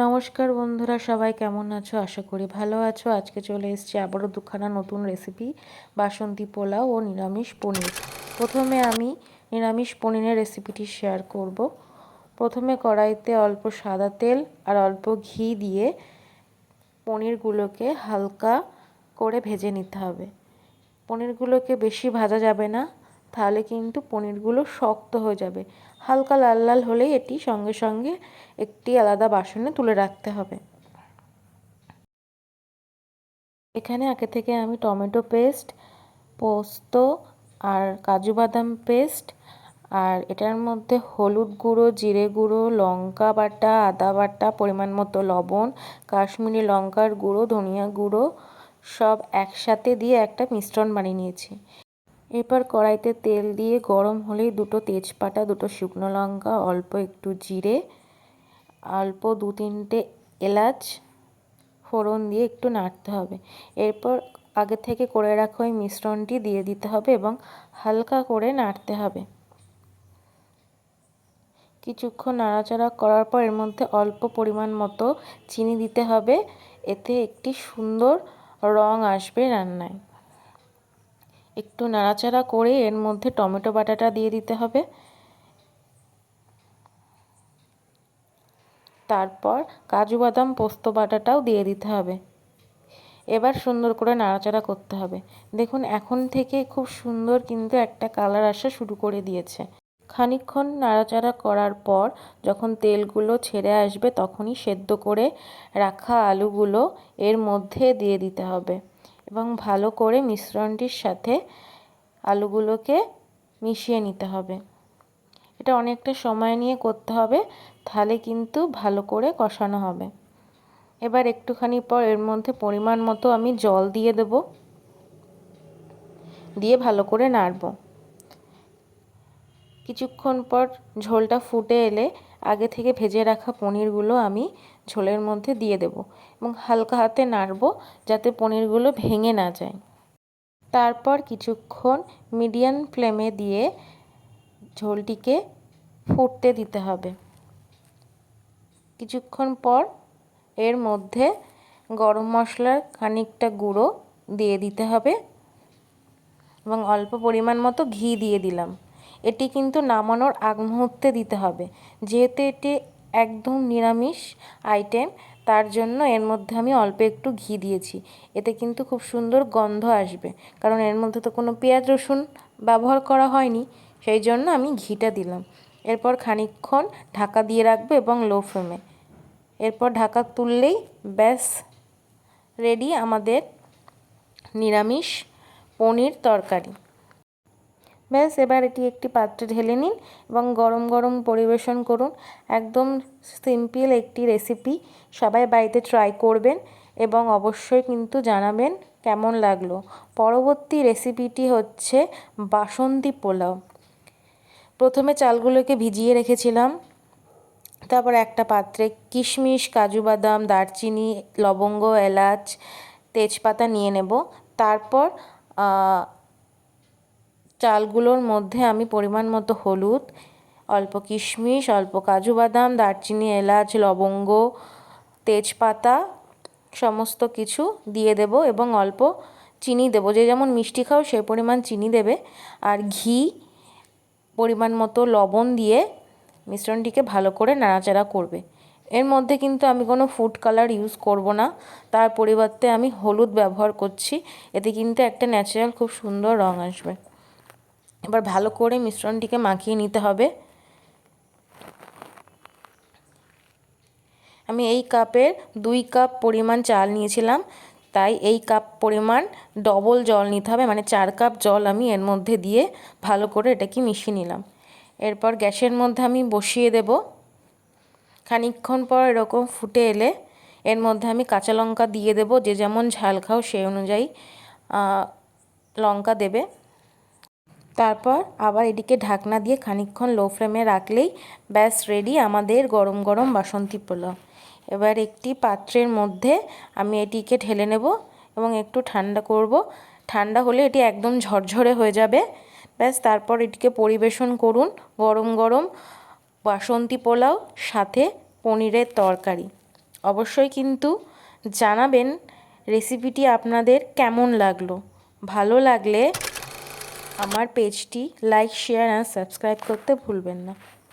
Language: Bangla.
নমস্কার বন্ধুরা, সবাই কেমন আছো? আশা করি ভালো আছো। আজকে চলে এসেছি আবারও দুখানা নতুন রেসিপি বাসন্তী পোলাও ও নিরামিষ পনির। প্রথমে আমি নিরামিষ পনিরের রেসিপিটি শেয়ার করব। প্রথমে কড়াইতে অল্প সাদা তেল আর অল্প ঘি দিয়ে পনিরগুলোকে হালকা করে ভেজে নিতে হবে। পনিরগুলোকে বেশি ভাজা যাবে না, তাহলে কিন্তু পনিরগুলো শক্ত হয়ে যাবে। হালকা লাল লাল হলেই এটি সঙ্গে সঙ্গে একটি আলাদা বাসনে তুলে রাখতে হবে। এখানে আগে থেকে আমি টমেটো পেস্ট, পোস্ত আর কাজু বাদাম পেস্ট আর এটার মধ্যে হলুদ গুঁড়ো, জিরে গুঁড়ো, লঙ্কা বাটা, আদা বাটা, পরিমাণ মতো লবণ, কাশ্মীরি লঙ্কার গুঁড়ো, ধনিয়া গুঁড়ো সব একসাথে দিয়ে একটা মিশ্রণ বানিয়ে নিয়েছি। এরপর কড়াইতে তেল দিয়ে গরম হলেই দুটো তেজপাতা, দুটো শুকনো লঙ্কা, অল্প একটু জিরে, অল্প দু তিনটে এলাচ, ফোড়ন দিয়ে একটু নাড়তে হবে। এরপর আগে থেকে করে রাখা ওই মিশ্রণটি দিয়ে দিতে হবে এবং হালকা করে নাড়তে হবে। কিছুক্ষণ নাড়াচাড়া করার পর এর মধ্যে অল্প পরিমাণ মতো চিনি দিতে হবে। এতে একটি সুন্দর রং আসবে রান্নায়। একটু নাড়াচাড়া করে এর মধ্যে টমেটো বাটাটা দিয়ে দিতে হবে। তারপর কাজু বাদাম পোস্ত বাটাটাও দিয়ে দিতে হবে। এবার সুন্দর করে নাড়াচাড়া করতে হবে। দেখুন, এখন থেকে খুব সুন্দর কিন্তু একটা কালার আসা শুরু করে দিয়েছে। খানিক্ষণ নাড়াচাড়া করার পর যখন তেলগুলো ছেড়ে আসবে তখনই সেদ্ধ করে রাখা আলুগুলো এর মধ্যে দিয়ে দিতে হবে। এবং ভালো করে মিশ্রণটির সাথে আলুগুলোকে মিশিয়ে নিতে হবে। এটা অনেকটা সময় নিয়ে করতে হবে, তাহলে কিন্তু ভালো করে কষানো হবে। এবার একটুখানি পর এর মধ্যে পরিমাণ মতো আমি জল দিয়ে দেব, দিয়ে ভালো করে নাড়ব। কিছুক্ষণ পর ঝোলটা ফুটে এলে আগে থেকে ভেজে রাখা পনিরগুলো আমি ঝোলের মধ্যে দিয়ে দেব এবং হালকা হাতে নাড়ব যাতে পনিরগুলো ভেঙে না যায়। তারপর কিছুক্ষণ মিডিয়াম ফ্লেমে দিয়ে ঝোলটিকে ফুটতে দিতে হবে। কিছুক্ষণ পর এর মধ্যে গরম মশলার খানিকটা গুঁড়ো দিয়ে দিতে হবে এবং অল্প পরিমাণ মতো ঘি দিয়ে দিলাম। এটি কিন্তু নামানোর আগ মুহূর্তে দিতে হবে। যেহেতু এটি একদম নিরামিষ আইটেম তার জন্য এর মধ্যে আমি অল্প একটু ঘি দিয়েছি। এতে কিন্তু খুব সুন্দর গন্ধ আসবে। কারণ এর মধ্যে তো কোনো পেঁয়াজ রসুন ব্যবহার করা হয়নি, সেই জন্য আমি ঘিটা দিলাম। এরপর খানিকক্ষণ ঢাকা দিয়ে রাখব এবং লো ফ্লেমে এরপর ঢাকা তুললেই ব্যাস রেডি আমাদের নিরামিষ পনির তরকারি। ব্যাস, এবার এটি একটি পাত্রে ঢেলে নিন এবং গরম গরম পরিবেশন করুন। একদম সিম্পল একটি রেসিপি সবাই বাড়িতে ট্রাই করবেন এবং অবশ্যই কিন্তু জানাবেন কেমন লাগল। পরবর্তী রেসিপিটি হচ্ছে বাসন্তী পোলাও। প্রথমে চালগুলোকে ভিজিয়ে রেখেছিলাম। তারপর একটা পাত্রে কিশমিশ, কাজু বাদাম, দারচিনি, লবঙ্গ, এলাচ, তেজপাতা নিয়ে নেব। তারপর চালগুলোর মধ্যে আমি পরিমাণ মতো হলুদ, অল্প কিশমিশ, অল্প কাজু বাদাম, দারচিনি, এলাচ, লবঙ্গ, তেজপাতা সমস্ত কিছু দিয়ে দেব এবং অল্প চিনি দেবো। যে যেমন মিষ্টি খাও সেই পরিমাণ চিনি দেবে। আর ঘি পরিমাণ মতো লবণ দিয়ে মিশ্রণটিকে ভালো করে নাড়াচাড়া করবে। এর মধ্যে কিন্তু আমি কোনো ফুড কালার ইউজ করব না। তার পরিবর্তে আমি হলুদ ব্যবহার করছি। এতে কিন্তু একটা ন্যাচারাল খুব সুন্দর রঙ আসবে। এবার ভালো করে মিশ্রণটিকে মাখিয়ে নিতে হবে। আমি এই কাপের দুই কাপ পরিমাণ চাল নিয়েছিলাম, তাই এই কাপ পরিমাণ ডবল জল নিতে হবে মানে চার কাপ জল আমি এর মধ্যে দিয়ে ভালো করে এটাকে মিশিয়ে নিলাম। এরপর গ্যাসের মধ্যে আমি বসিয়ে দেব। খানিকক্ষণ পর এরকম ফুটে এলে এর মধ্যে আমি কাঁচা লঙ্কা দিয়ে দেব, যে যেমন ঝাল খাও সেই অনুযায়ী লঙ্কা দেবে। তারপর আবার এটিকে ঢাকনা দিয়ে খানিকক্ষণ লো ফ্লেমে রাখলেই ব্যাস রেডি আমাদের গরম গরম বাসন্তী পোলাও। এবার একটি পাত্রের মধ্যে আমি এটিকে ঢেলে নেব এবং একটু ঠান্ডা করব। ঠান্ডা হলে এটি একদম ঝরঝরে হয়ে যাবে। ব্যাস তারপর এটিকে পরিবেশন করুন গরম গরম বাসন্তী পোলাও, সাথে পনিরের তরকারি। অবশ্যই কিন্তু জানাবেন রেসিপিটি আপনাদের কেমন লাগল? ভালো লাগলে আমার পেজটি লাইক শেয়ার আর সাবস্ক্রাইব করতে ভুলবেন না।